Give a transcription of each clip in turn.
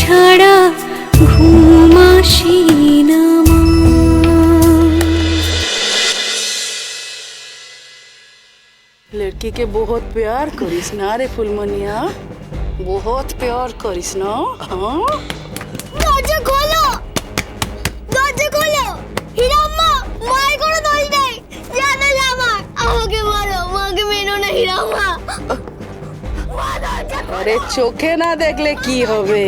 ছাড়া ঘুম আসি না মা लड़की के बहुत प्यार करिस ना रे फुलमनिया बहुत प्यार करिस ना हाँ দরজা খোলো দরজা খোলো হিরাম্মা মায়ের কোনো দোষ নেই জানো আমার আমাকে মারো মাকে মেরো না হিরাম্মা মা দরজা আরে চোখে না দেখলে কি হবে?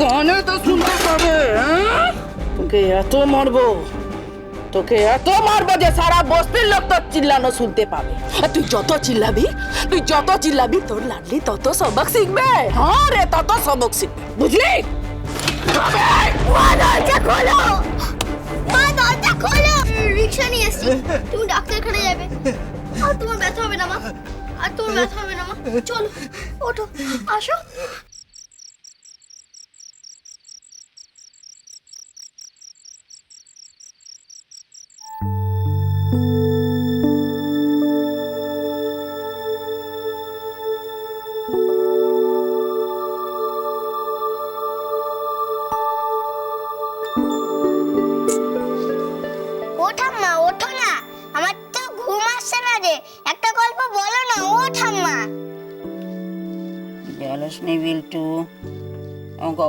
কানে তো শুনতে পাবে হ্যাঁ? তোকে এত মারবো তোকে এত মারবো যে সারা বস্তির লোক তোর চিল্লানো শুনতে পাবে। আর তুই যত চিল্লাবি তুই যত চিল্লাবি তোর লাডলি তত সবক শিখবে। হ্যাঁ রে তত সবক শিখবে বুঝলি? মা দরজা খোলো। মা দরজা খোলো। রিক্সা নিয়ে এসছি। তুমি ডাক্তারখানে যাবে। আর তোমার ব্যথা হবে না মা। আর তোর ব্যথা হবে না মা। চলো ওঠো। আসো।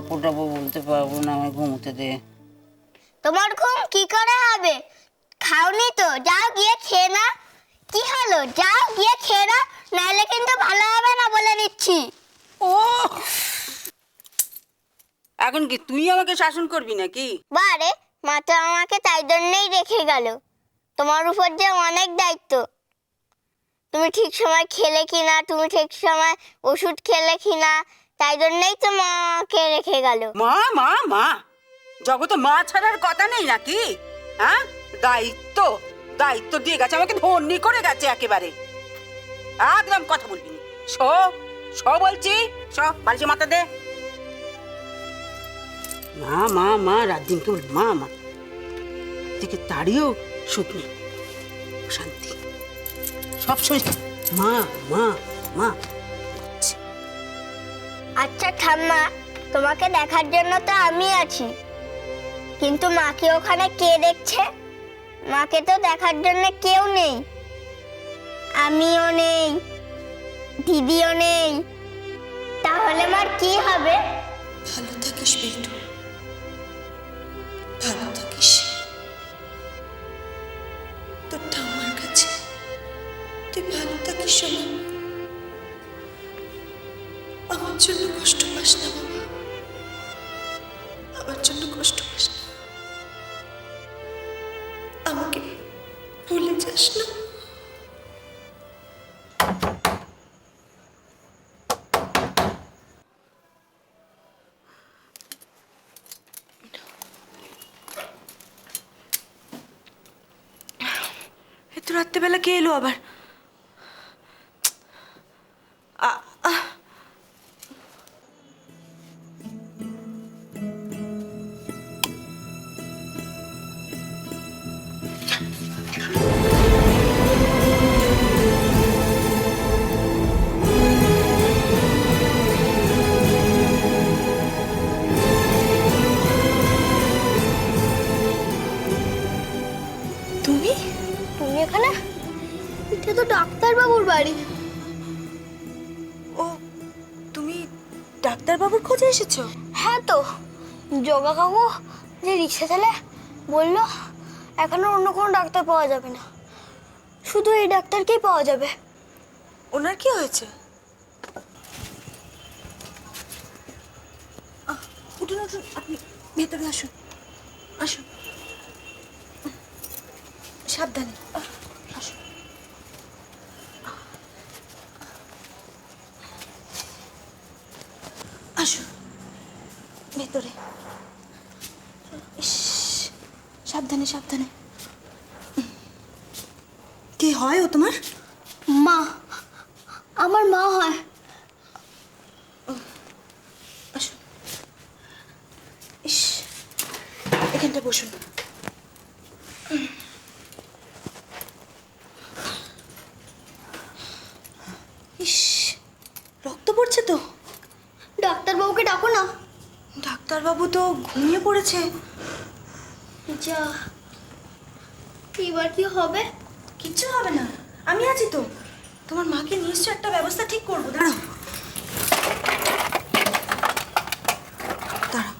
বলতে পারব না ঘুমোতে দে তোমার ঘুম কি করে হবে? খাওনি তো যাও গিয়ে খেয়ে না কি হলো? যাও গিয়ে খেয়ে না নাহলে কিন্তু ভালো হবে না বলে দিচ্ছি। ও এখন কি তুই আমাকে শাসন করবি নাকি? বারে মা তো আমাকে তাই জন্যই রেখে গেল। তোমার উপর যে অনেক দায়িত্ব। তুমি ঠিক সময় খেলে কিনা তুমি ঠিক সময় ওষুধ খেলে কিনা তাই জন্যই তো মাকে রেখে গেল। মা মা মা। জগতে মা ছাড়ার কথা নেই নাকি? হ্যাঁ? দায়িত্ব দায়িত্ব দিয়ে গেছে, আমাকে ধন্যি করে গেছে একেবারে। একদম কথা বলবি শো শো বলছি। শো বালিশে মাথা দে। মা মা মা রাত দিন কেবল মা মা। থেকে তাড়িয়েও সুখ নেই। শান্তি সব সময় মা মা মা। আচ্ছা ঠাম্মা, তোমাকে দেখার জন্য তো আমি আছি। কিন্তু মাকে ওখানে কে দেখছে? মাকে তো দেখার জন্য কেউ নেই। আমিও নেই, দিদিও নেই। তাহলে মার কি হবে? ভালো থাকিস ভালো থাকিস। তোর ঠাম্মার কাছে। তুই ভালো থাকিস শোনা জন্য কষ্ট পাস না বাবা। আমার জন্য কষ্ট পাস না। আমাকে ভুলে যাস না। রাত্রেবেলা কে এলো আবার? এটা তো ডাক্তার বাবুর বাড়ি। ও তুমি ডাক্তারবাবুর খোঁজে এসেছ? হ্যাঁ তো জগা কাকু যে রিক্সা চালে বলল এখনও অন্য কোনো ডাক্তার পাওয়া যাবে না। শুধু এই ডাক্তারকেই পাওয়া যাবে। ওনার কি হয়েছে? উঠুন উঠুন আপনি ভেতরে আসুন। আসুন। সাবধানে। আসুন ভেতরে। সাবধানে সাবধানে। কি হয় ও তোমার? মা আমার মা হয় আসুন ইস এখানটা বসুন ইস রক্ত পড়ছে তো ডাক্তার বাবুকে ডাকো না ডাক্তারবাবু তো ঘুমিয়ে পড়েছে। যা এবার কি হবে? কিচ্ছু হবে না। আমি আছি তো। তোমার মাকে নিশ্চয় একটা ব্যবস্থা ঠিক করব। দাঁড়াও। দাঁড়াও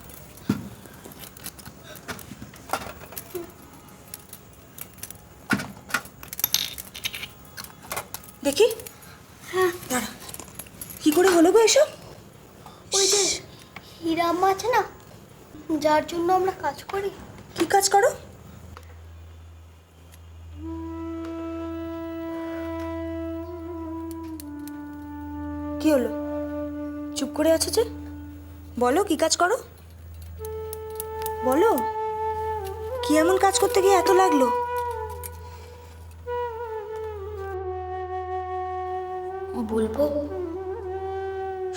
দেখি হ্যাঁ দাঁড়া কি করে হলো গো এসব ওই যে হীরা আম্মা আছে না যার জন্য আমরা কাজ করি। কি কাজ করো? কি হলো? চুপ করে আছো যে? বলো কি কাজ করো? বলো কি এমন কাজ করতে গিয়ে এত লাগল? বলব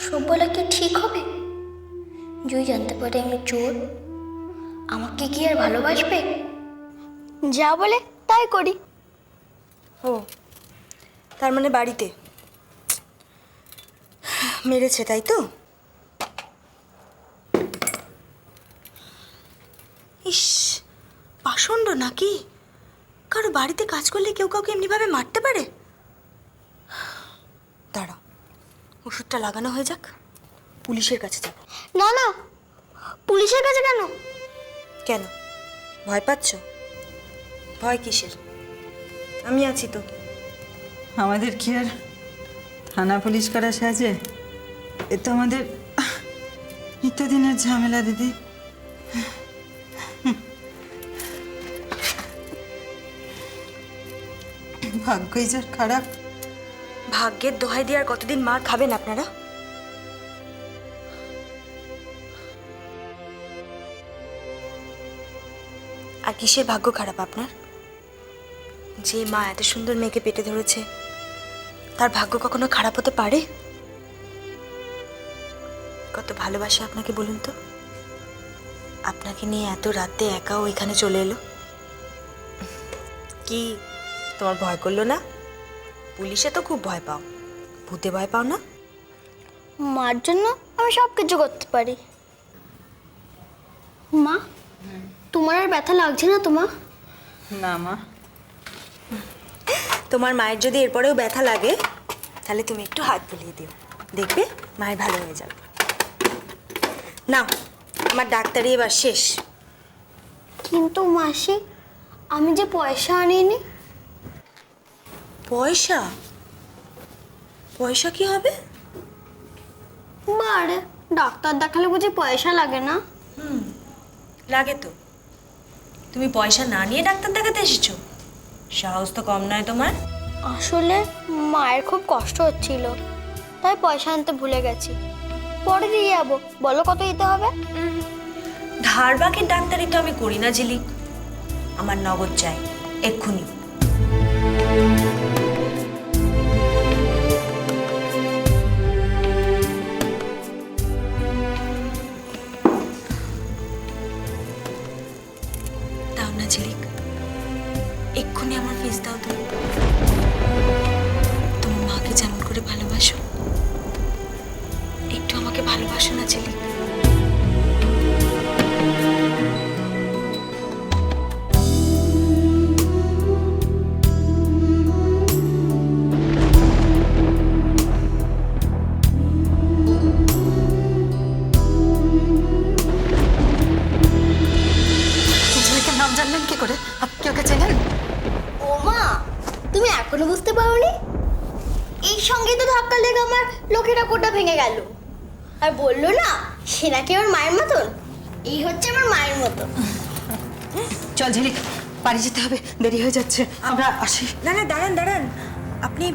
সব বলা কি ঠিক হবে? যদি জানতে পারে আমি চোর। আমাকে কি আর ভালোবাসবে? যা বলে তাই করি। ও তার মানে বাড়িতে? মেরেছে তাই তো? ইস পাষণ্ড নাকি? কারও বাড়িতে কাজ করলে কেউ কাউকে এমনিভাবে মারতে পারে? দাঁড়া ওষুধটা লাগানো হয়ে যাক। পুলিশের কাছে যাব। না না পুলিশের কাছে কেন? কেন? ভয় পাচ্ছ? ভয় কিসের? আমি আছি তো। আমাদের কি আর থানা পুলিশ করা সাজে? এ তো আমাদের নিত্যদিনের ঝামেলা দিদি। ভাগ্যই যার খারাপ। ভাগ্যের দোহাই দিয়ে আর কতদিন মার খাবেন আপনারা? আর কিসের ভাগ্য খারাপ আপনার? যে মা এত সুন্দর মেয়েকে পেটে ধরেছে, তার ভাগ্য কখনো খারাপ হতে পারে? কত ভালোবাসে আপনাকে বলুন তো। আপনাকে নিয়ে এত রাতে একা ওইখানে চলে এলো। কি তোমার ভয় করল না? পুলিশে তো খুব ভয় পাও। ভূতে ভয় পাও না? মার জন্য আমি সব কিছু করতে পারি। মা? তোমার আর ব্যথা লাগছে না তোমার না মা। তোমার মায়ের যদি এরপরেও ব্যথা লাগে তাহলে তুমি একটু হাত বুলিয়ে দিও। দেখবে মায়ের ভালো হয়ে যাবে। না আমার ডাক্তারি এবার শেষ। কিন্তু মাসি আমি যে পয়সা আনিনি। পয়সা? পয়সা কি হবে? বারে ডাক্তার দেখালে বুঝি পয়সা লাগে না? লাগে তো। তুমি পয়সা না নিয়ে ডাক্তার দেখাতে এসেছ? সাহস তো কম নয় তোমার। আসলে মায়ের খুব কষ্ট হচ্ছিল তাই পয়সা আনতে ভুলে গেছি। পরে দিয়ে যাব বলো কত দিতে হবে? ধার বাকির ডাক্তারি তো আমি করি না ঝিলিক আমার নগদ চাই এক্ষুনি। সে নাকি আমার মায়ের মতন? এই হচ্ছে আমার মায়ের মতন চল ঝিলিক বাড়ি যেতে হবে দেরি হয়ে যাচ্ছে। আমরা আসি। না না দাঁড়ান দাঁড়ান। আপনি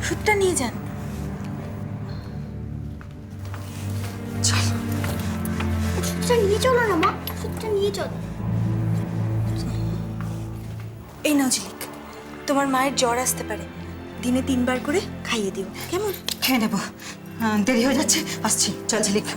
ওষুধটা নিয়ে যান। চল। ওষুধটা নিয়ে চলো না মা। ওষুধটা নিয়ে চলো। এই নাও ঝিলিক তোমার মায়ের জ্বর আসতে পারে। দিনে তিনবার করে খাইয়ে দিও। কেমন? খেয়ে নেব। দেরি হয়ে যাচ্ছে আসছি। চল ঝিলিক।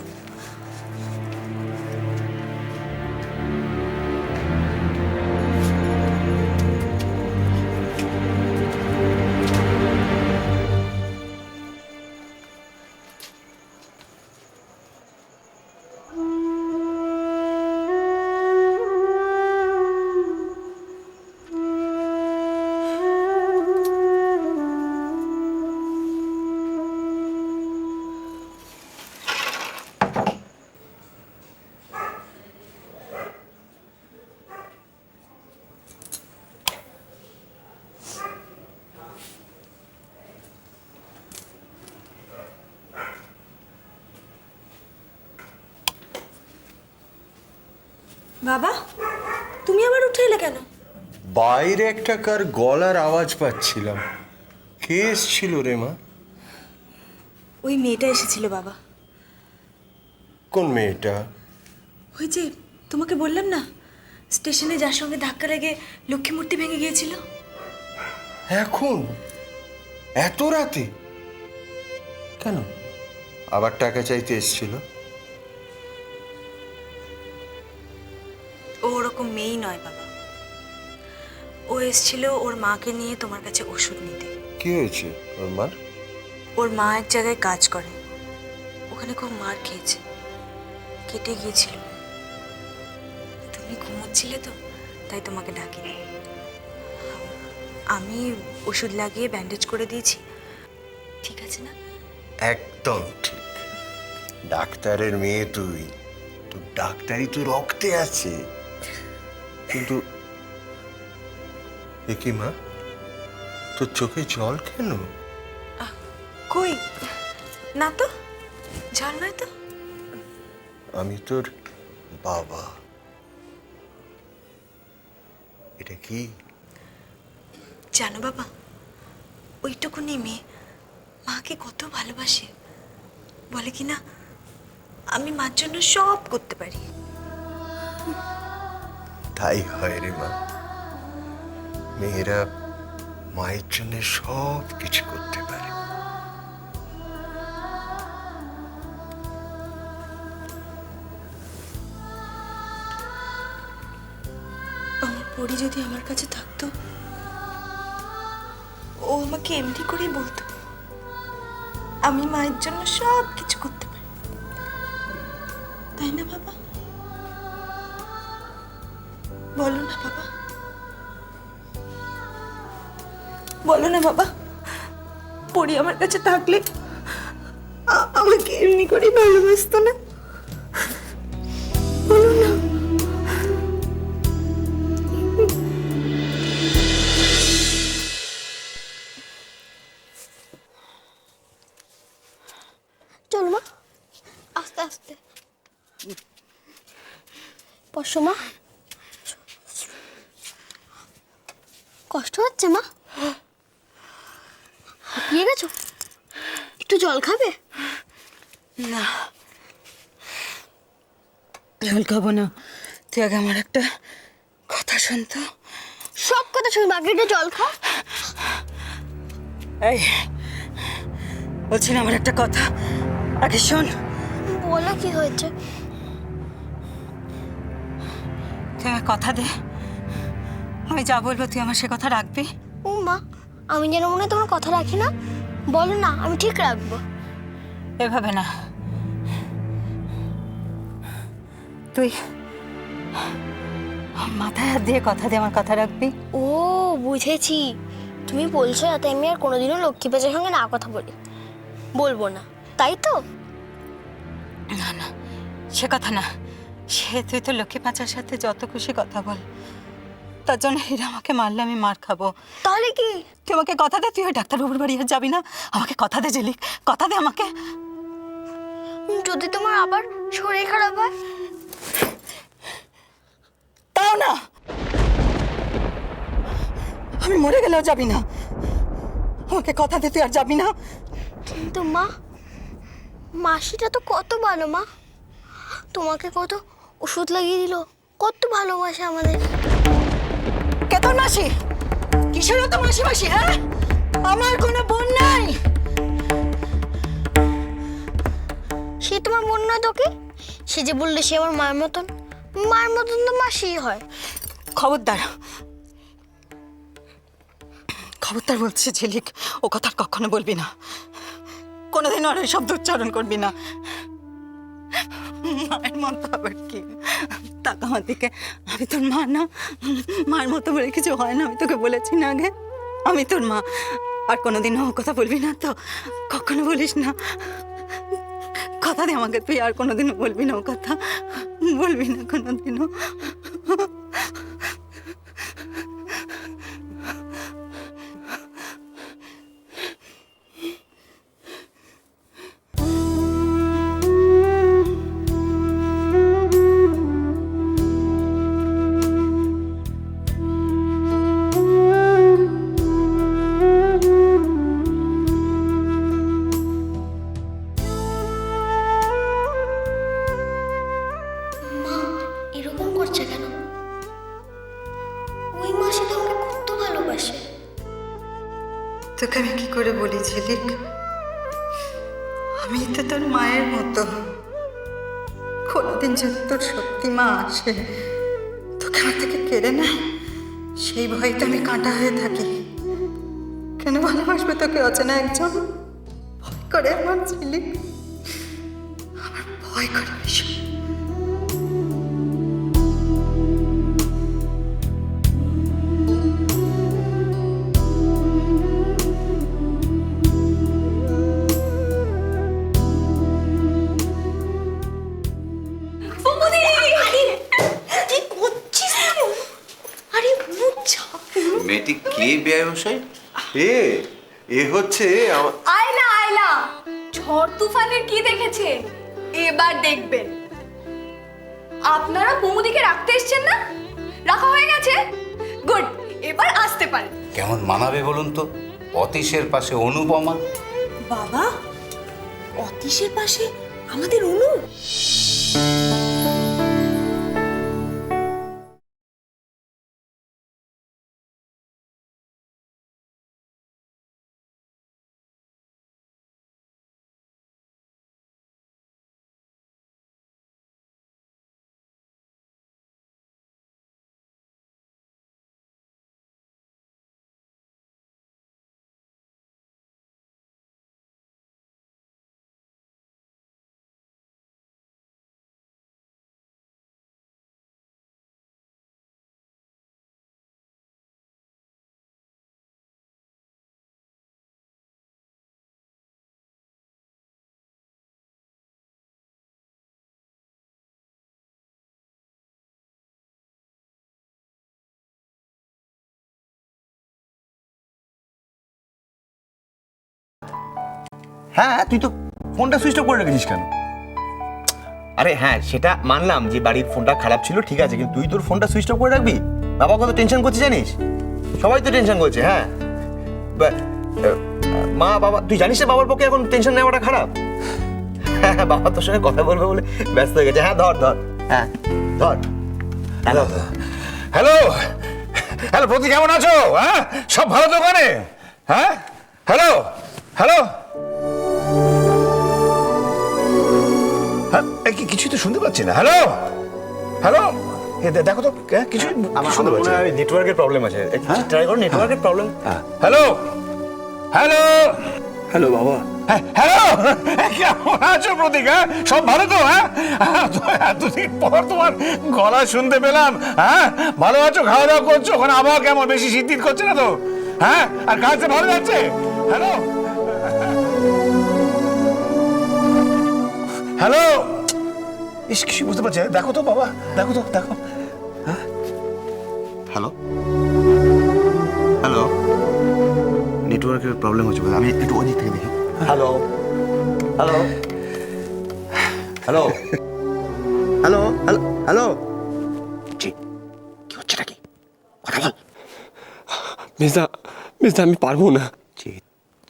বাবা তুমি আবার উঠে এলে কেন? বাইরে একটা কার গলার আওয়াজ পাচ্ছিলাম। কে এসছিল রে মা? ওই মেয়েটা এসেছিল বাবা। কোন মেয়েটা? ওই যে তোমাকে বললাম না স্টেশনে যার সঙ্গে ধাক্কা লেগে লক্ষ্মী মূর্তি ভেঙে গিয়েছিল? এখন? এত রাতে? কেন? আবার টাকা চাইতে এসছিল? ও ওরকম মেয়েই নয় বাবা। ও এসেছিল ওর মাকে নিয়ে তোমার কাছে ওষুধ নিতে। কি হয়েছে? ওর মার? ওর মা এক জায়গায় কাজ করে। ওখানে খুব মার খেয়েছে। কেটে গিয়েছিল। তুমি ঘুমোচ্ছিলে তো তাই তোমাকে ডাকিনি। আমি ওষুধ লাগিয়ে ব্যান্ডেজ করে দিয়েছি। ঠিক আছে না? একদম ঠিক। ডাক্তারের মেয়ে তুই। তো ডাক্তারি তো রক্তে আছে। কিন্তু এ কি মা? তোর চোখে জল কেন? কই? না তো জল নয় তো? আমি তোর বাবা। এটা কি? জানো বাবা ওইটুকুনি মেয়ে মাকে কত ভালোবাসে। বলে কি না আমি মার জন্য সব করতে পারি। তাই হয় রে মা। মেয়েরা মায়ের জন্য সব কিছু করতে পারে। আমার পরি যদি আমার কাছে থাকতো, ও আমাকে এমনি করেই বলতো, আমি মায়ের জন্য সব কিছু করতে বলো না, বাবা। বলো না, বাবা। পরি আমার কাছে থাকলে আমাকে এমনি করে ভালোবাসতো না। চল মা, আস্তে আস্তে। বসো মা কষ্ট হচ্ছে মা হাঁপিয়ে গেছো একটু জল খাবে না খাব না। তুই আগে আমার একটা কথা শুনতো সব কথা শুনবে আগে একটু জল খা। এই বলছি না আমার একটা কথা। আগে শোন। বলো কি হয়েছে? তুই আমার কথা দে। আমি যা বলব তুই আমার সে কথা রাখবি। ও মা আমি যেন মনে হয় তোমার কথা রাখি না। বলো না আমি ঠিক রাখব। এভাবে না। তুই মাথায় হাত দিয়ে কথা দিয়ে আমার কথা রাখবি? ও বুঝেছি। তুমি বলছো যাতে আমি আর কোনোদিনও লক্ষ্মী পেঁচার সঙ্গে না কথা বলি। বলব না। তাই তো? না না সে কথা না। সে তুই তো লক্ষ্মী পাঁচার সাথে যত খুশি কথা বল। তার জন্য হীরা আমাকে মারলে আমি মার খাব। তাহলে কি? তুই আমাকে কথা দে তুই ওই ডাক্তারবাবুর বাড়ি আর যাবি না। আমাকে কথা দে জেলিক। কথা দে আমাকে। যদি তোমার আবার শরীর খারাপ হয় তাও না। আমি মরে গেলেও যাবি না। আমাকে কথা দে তুই আর যাবি না। কিন্তু মা মাসিটা তো কত ভালো মা। তোমাকে কত ওষুধ লাগিয়ে দিল কত ভালোবাসে আমাদের। কে তোর মাসি কিসের তো মাসি মাসি হ্যাঁ? আমার কোনো বোন নাই। সে তোমার বোন নয় তোকে? সে যে বললে সে আমার মায়ের মতন। মায়ের মতন তো মাসি হয়। খবরদার। খবরদার বলছে ঝিলিক, ও কথা কখনো বলবি না। কোনোদিন আর ওই শব্দ উচ্চারণ করবি না। মায়ের মতো আবার কি? টাকা আমার দিকে, আমি তোর মা না। মায়ের মতো বলে কিছু হয় না, আমি তোকে বলেছি না আগে। আমি তোর মা। আর কোনোদিনও কথা বলবি না তো, কখনো বলিস না। কথা দে আমাকে তুই আর কোনোদিনও বলবি না ও কথা বলবি না কোনোদিনও। আমি তো তোর মায়ের মতো। কোনোদিন যদি তোর সত্যি মা আসে, তোকে আমার থেকে কেড়ে নেয়? সেই ভয়তে আমি কাঁটা হয়ে থাকি। কেন ভালোবাসবে তোকে অচেনা একজন? ভয় করে আমার ছেলে। আমার ভয় করে ভীষণ। মেয়েটি কে ব্যবসায়ী এ এ হচ্ছে আয়লা আয়লা ঝড় তুফানের কি দেখেছে? এবার দেখবেন। আপনারা কুমুদিকে রাখতে এসছেন না? রাখা হয়ে গেছে? গুড এবার আসতে পারেন। কেমন মানাবে বলুন তো? অতীশের পাশে অনুপমা। বাবা অতীশের পাশে আমাদের অনু। হ্যাঁ তুই তো ফোনটা সুইচ অফ করে রেখেছিস কেন? আরে হ্যাঁ সেটা মানলাম যে বাড়ির ফোনটা খারাপ ছিল ঠিক আছে কিন্তু তুই তোর ফোনটা সুইচ অফ করে রাখবি? বাবা কত টেনশন করছে জানিস? সবাই তো টেনশন করছে হ্যাঁ। মা বাবা তুই জানিস না বাবার পক্ষে এখন টেনশন নেওয়াটা খারাপ? হ্যাঁ হ্যাঁ, বাবা তোর সঙ্গে কথা বলবে বলে ব্যস্ত হয়ে গেছে। হ্যাঁ ধর ধর। হ্যাঁ। ধর। হ্যালো হ্যালো হ্যালো প্রতি কেমন আছো? হ্যাঁ? সব ভালো দোকানে? হ্যাঁ? হ্যালো হ্যালো কিছুই তো শুনতে পাচ্ছি না। হ্যালো হ্যালো এ দেখো তো হ্যাঁ, কিছুই শুনতে পাচ্ছি না। নেটওয়ার্কের প্রবলেম আছে। ট্রাই করো নেটওয়ার্কের প্রবলেম হ্যালো হ্যালো হ্যালো বাবা। হ্যাঁ, হ্যালো কেমন আছো প্রতীক হ্যাঁ? সব ভালো তো হ্যাঁ? তো এতদিন পর তোমার গলা শুনতে পেলাম হ্যাঁ? ভালো আছো খাওয়া দাওয়া করছ? ওখানে আবহাওয়া কেমন? বেশি শীত করছে না তো? হ্যাঁ? আর কাজটা ভালো যাচ্ছে? হ্যালো হ্যালো ইস কিছু বুঝতে পারছি। দেখো তো বাবা দেখো তো দেখো। হ্যালো হ্যালো নেটওয়ার্কের প্রবলেম হচ্ছে। আমি একটু ওদিক থেকে দেখি। Hello hello hello hello hello hello জি কি হচ্ছে নাকি কথা বল। মেজদা মেজদা আমি পারব না। চেত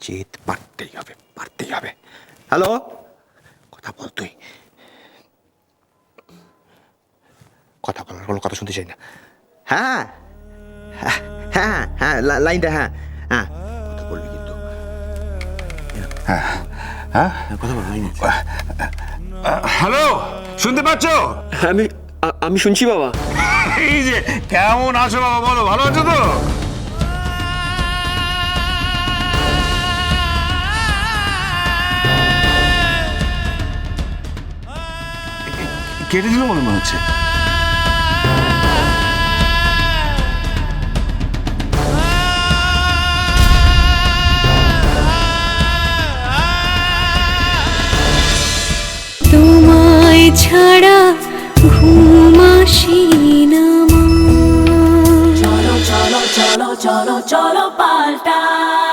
চেত পারতেই হবে পারতেই হবে। হ্যালো কথা বল তুই। কথা বলার কোনো কথা শুনতে চাই না। হ্যাঁ হ্যাঁ হ্যাঁ হ্যাঁ লাইনটা হ্যাঁ হ্যাঁ। কথা বলবি কিন্তু। হ্যাঁ হ্যাঁ। কথা বল লাইন হ্যালো শুনতে পাচ্ছো? আমি আমি শুনছি বাবা। এই যে কেমন আছো বাবা বলো ভালো আছো তো? কেটে দিল মনে মনে হচ্ছে? তোমায় ছাড়া ঘুম আসি না cholo, cholo, cholo, cholo, cholo, paltai.